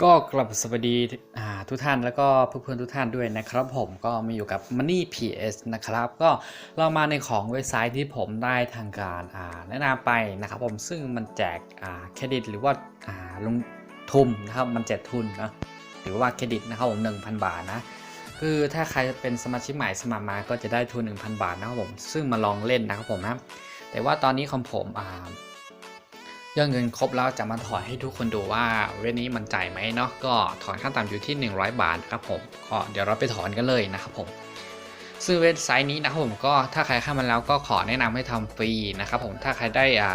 ก็กลับสวัสดีทุกท่านแล้วก็เพื่อนๆทุกท่านด้วยนะครับ ผมก็มาอยู่กับ Money PS นะครับ ก็เรามาในของเว็บไซต์ที่ผมได้ทางการแนะนำไปนะครับผมซึ่งมันแจกเครดิตหรือว่าาลงทุนนะครับมันแจกทุนนะหรือว่าเครดิตนะครับผม1,000บาทนะคือถ้าใครเป็นสมาชิกใหม่สมัครมาก็จะได้ทุน 1,000 บาทนะครับผมซึ่งมาลองเล่นนะครับผมนะแต่ว่าตอนนี้ของผมอ่า ยอดเงินครบแล้วจะมาถอนให้ทุกคนดูว่าเว็บนี้มันจ่ายไหมเนาะก็ถอนขั้นต่ำอยู่ที่ 100 บาทครับผมก็เดี๋ยวเราไปถอนกันเลยนะครับผมซึ่งเว็บไซต์นี้นะครับผมก็ถ้าใครเข้ามาแล้วก็ขอแนะนำให้ทำฟรีนะครับผมถ้าใครได้อ่า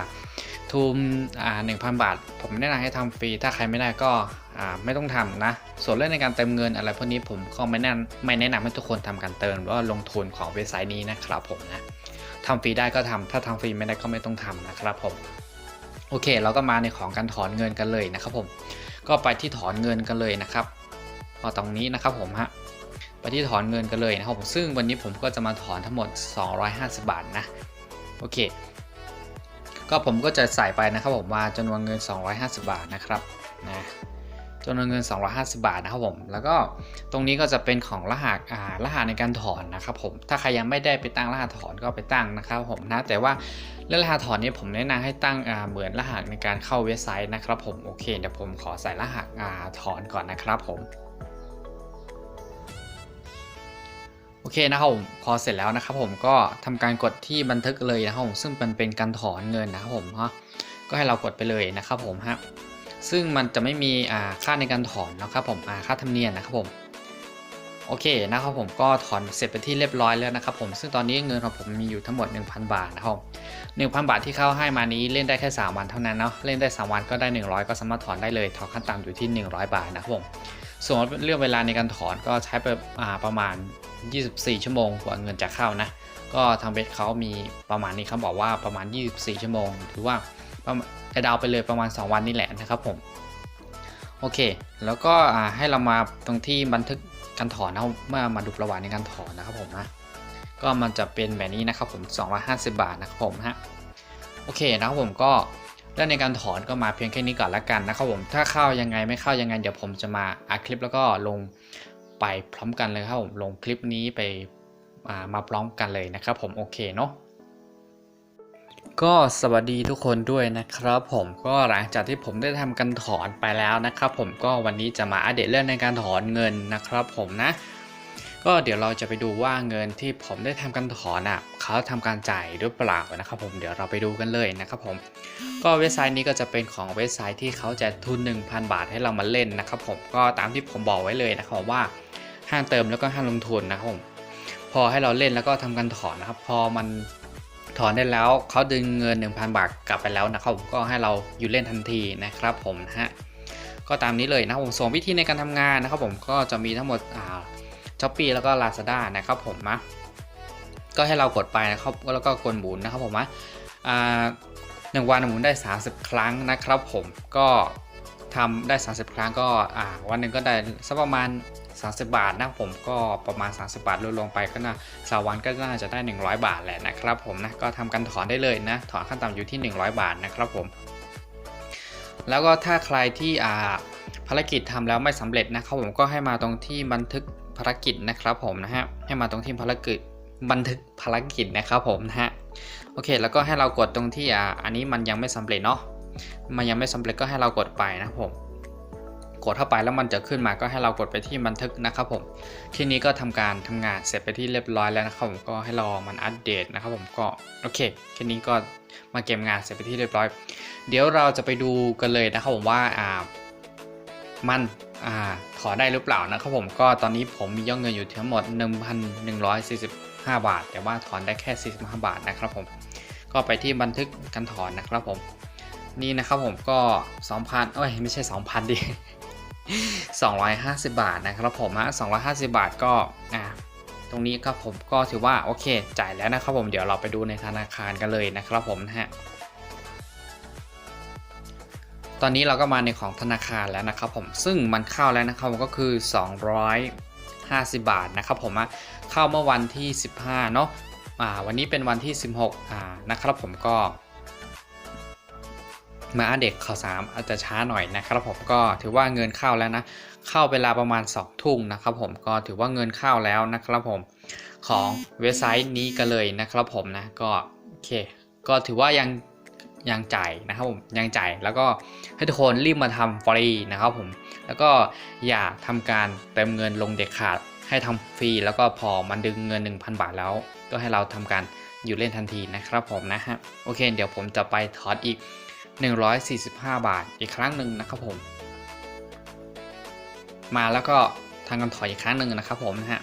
ทุนอ่าหนึ่งพันบาท ผมแนะนำให้ทำฟรี ถ้าใครไม่ได้ก็อ่าไม่ต้องทำนะ ส่วนเรื่องในการเติมเงินอะไรพวกนี้ผมก็ไม่แนะไม่แนะนำให้ทุกคนทำการเติมหรือว่าลงทุนของเว็บไซต์นี้นะครับผมนะทำฟรีได้ก็ทำถ้าทำฟรีไม่ได้ก็ไม่ต้องทำนะครับผม โอเค เราก็มาในของการถอนเงินกันเลยนะครับผม ก็ไปที่ถอนเงินกันเลยนะครับพอตรงนี้นะครับผมฮะ ไปที่ถอนเงินกันเลยนะครับผม ซึ่งวันนี้ผมก็จะมาถอนทั้งหมด 250 บาทนะ โอเค ก็ผมก็จะใส่ไปนะครับผมว่าจำนวนเงิน 250 บาทนะครับ นะจำนวนเงิน 250 บาทนะครับผม แล้วก็ตรงนี้ก็จะเป็นของรหัสอ่ารหัสในการถอนนะครับผม ถ้าใครยังไม่ได้ไปตั้งรหัสถอนก็ไปตั้งนะครับผมนะ แต่ว่า เรื่องรหัสถอนนี้ผมแนะนำให้ตั้งเหมือนรหัสในการเข้าเว็บไซต์นะครับผมโอเคเดี๋ยวผมขอใส่รหัสถอนก่อนนะครับผมโอเคนะครับผมพอเสร็จแล้วนะครับผมก็ทำการกดที่บันทึกเลยนะครับผมซึ่งมันเป็นการถอนเงินนะครับผมฮะก็ให้เรากดไปเลยนะครับผมฮะซึ่งมันจะไม่มีค่าในการถอนนะครับผมค่าธรรมเนียมนะครับผม โอเคนะครับผมก็ถอนเสร็จไปที่เรียบร้อยแล้วนะครับผมซึ่งตอนนี้เงินของผมมีอยู่ทั้งหมด 1,000 บาทนะครับผม1,000บาทที่เขาให้มานี้เล่นได้แค่ 3 วันเท่านั้นเนาะเล่นได้ 3 วันก็ได้ 100 ก็สามารถถอนได้เลยถอนขั้นต่ำอยู่ที่ 100 บาทนะครับผมส่วนเรื่องเวลาในการถอนก็ใช้ไปประมาณ 24 ชั่วโมงกว่าเงินจะเข้านะก็ทางเว็บเขามีประมาณนี้เขาบอกว่าประมาณ 24 ชั่วโมงหรือว่าจะเดาไปเลยประมาณ 2 วันนี่แหละนะครับผม โอเค แล้วก็ให้เรามาตรงที่บันทึกการถอนนะเมื่อมาดูประวัติในการถอนนะครับผมนะ ก็มันจะเป็นแบบนี้นะครับผม 250 บาทนะครับผมฮะ โอเคนะครับผมก็เรื่องในการถอนก็มาเพียงแค่นี้ก่อนละกันนะครับผม ถ้าเข้ายังไงไม่เข้ายังไงเดี๋ยวผมจะมาอัดคลิปแล้วก็ลงไปพร้อมกันเลยครับผม ลงคลิปนี้ไปมาพร้อมกันเลยนะครับผม โอเคเนาะ ก็สวัสดีทุกคนด้วยนะครับผมก็หลังจากที่ผมได้ทำการถอนไปแล้วนะครับ ผมก็วันนี้จะมาอัปเดตเรื่องในการถอนเงินนะครับ ผมนะ ก็เดี๋ยวเราจะไปดูว่าเงินที่ผมได้ทำการถอนอะเขาทำการจ่ายหรือเปล่านะครับ ผมเดี๋ยวเราไปดูกันเลยนะครับผมก็เว็บไซต์นี้ก็จะเป็นของเว็บไซต์ที่เขาจะทุน 1,000 บาทให้เรามาเล่นนะครับ ผมก็ตามที่ผมบอกไว้เลยนะครับว่าห้ามเติมแล้วก็ห้ามลงทุนนะครับผมพอให้เราเล่นแล้วก็ทำการถอนนะครับ พอมัน ถอนได้แล้วเขาดึงเงิน 1,000 บาทกลับไปแล้วนะครับผมก็ให้เราอยู่เล่นทันทีนะครับผมนะฮะก็ตามนี้เลยนะครับผมส่วนวิธีในการทำงานนะครับผมก็จะมีทั้งหมดอ่าช้อปปีแล้วก็ Lazada นะครับผมนะก็ให้เรากดไปนะครับแล้วก็กดหมุนนะครับผมนะอ่าหนึ่งวันหมุนได้ 30 ครั้งนะครับผมก็ ทำได้ 30 ครั้งก็อ่าวันหนึ่งก็ได้สักประมาณ 30 บาทนะผมก็ประมาณ 30 บาทรวมลงไปก็น่าสาวันก็น่าจะได้ 100 บาทแหละนะครับผมนะก็ทำการถอนได้เลยนะถอนขั้นต่ำอยู่ที่ 100 บาทนะครับผม แล้วก็ถ้าใครที่อ่าภารกิจทำแล้วไม่สำเร็จนะครับผมก็ให้มาตรงที่บันทึกภารกิจนะครับผมนะฮะให้มาตรงที่ภารกิจบันทึกภารกิจนะครับผมนะฮะโอเค แล้วก็ให้เรากดตรงที่อ่าอันนี้มันยังไม่สำเร็จเนาะ มันยังไม่สำเร็จก็ให้เรากดไปนะผม กดเข้าไปแล้วมันจะขึ้นมาก็ให้เรากดไปที่บันทึกนะครับผมทีนี้ก็ทำการทำงานเสร็จไปที่เรียบร้อยแล้วนะครับผมก็ให้รอมันอัปเดตนะครับผมก็โอเคทีนี้ก็มาเก็บงานเสร็จไปที่เรียบร้อย เดี๋ยวเราจะไปดูกันเลยนะครับผมว่าอ่ามันอ่าถอนได้หรือเปล่านะครับผมก็ตอนนี้ผมมียอดเงินอยู่ทั้งหมด 1,145 บาท แต่ว่าถอนได้แค่ 45 บาทนะครับผมก็ไปที่บันทึกการถอนนะครับผม นี่นะครับผมก็ 2,000เอ้ยไม่ใช่ 2,000 ดิ 250 บาทนะครับผมฮะ250 บาทก็อ่าตรงนี้ครับผมก็ถือว่าโอเคจ่ายแล้วนะครับผมเดี๋ยวเราไปดูในธนาคารกันเลยนะครับผมนะฮะตอนนี้เราก็มาในของธนาคารแล้วนะครับผมซึ่งมันเข้าแล้วนะครับผมก็คือ 250 บาทนะครับผมอะเข้าเมื่อวันที่ 15เนาะอ่าวันนี้เป็นวันที่ 16อ่านะครับผมก็ มาอัปเดตข่าวสารอาจจะช้าหน่อยนะครับผมก็ถือว่าเงินเข้าแล้วนะ เข้าเวลาประมาณ2ทุ่มนะครับผมก็ถือว่าเงินเข้าแล้วนะครับผมของเว็บไซต์นี้กันเลยนะครับผมนะก็โอเค ก็ถือว่ายังยังจ่ายนะครับผมยังจ่ายแล้วก็ให้ทุกคนรีบมาทำฟรีนะครับผมแล้วก็อย่าทำการเติมเงินลงเด็ดขาดให้ทำฟรีแล้วก็พอมันดึงเงิน 1,000 บาทแล้ว ก็ให้เราทำการอยู่เล่นทันทีนะครับผมนะฮะโอเค เดี๋ยวผมจะไปถอนอีก 145 บาทอีกครั้งหนึ่งนะครับผม มาแล้วก็ทางกันถอยอีกครั้งหนึ่งนะครับผมนะฮะ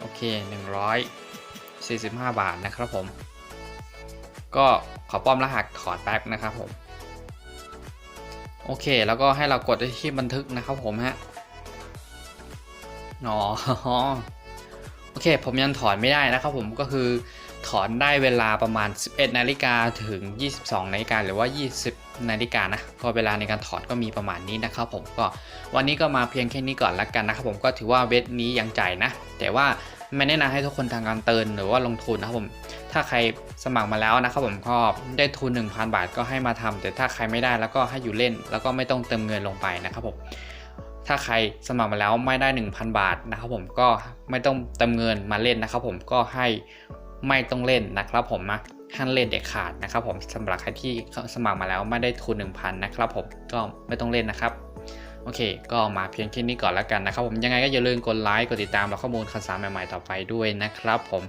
โอเค 145 บาทนะครับผม ก็ขอป้อมรหัสถอดแป๊บนะครับผม โอเค แล้วก็ให้เรากดที่บันทึกนะครับผมฮะอ๋อโอเค ผมยังถอนไม่ได้นะครับผมก็คือ ถอนได้เวลาประมาณ 11นาฬิกาถึง 22นาฬิกาหรือว่า 20นาฬิกานะก็เวลาในการถอนก็มีประมาณนี้นะครับผมก็วันนี้ก็มาเพียงแค่นี้ก่อนละกันนะครับผมก็ถือว่าเวทนี้ยังจ่ายนะ แต่ว่าไม่แนะนำให้ทุกคนทางการเตินหรือว่าลงทุนนะครับผมถ้าใครสมัครมาแล้วนะครับผมก็ได้ทุน 1,000 บาทก็ให้มาทำแต่ถ้าใครไม่ได้แล้วก็ให้อยู่เล่น แล้วก็ไม่ต้องเติมเงินลงไปนะครับผมถ้าใครสมัครมาแล้วไม่ได้ 1,000 บาทนะครับผมก็ไม่ต้องเติมเงินมาเล่นนะครับผมก็ให้ ไม่ต้องเล่นนะครับผมนะห้ามเล่นเด็ดขาดนะครับผมสำหรับใครที่สมัครมาแล้วไม่ได้ทุน 1,000 นะครับผมก็ไม่ต้องเล่นนะครับโอเค ก็มาเพียงแค่นี้ก่อนแล้วกันนะครับผมยังไงก็อย่าลืมกดไลค์กดติดตามและข้อมูลข่าวสารใหม่ๆต่อไปด้วยนะครับผม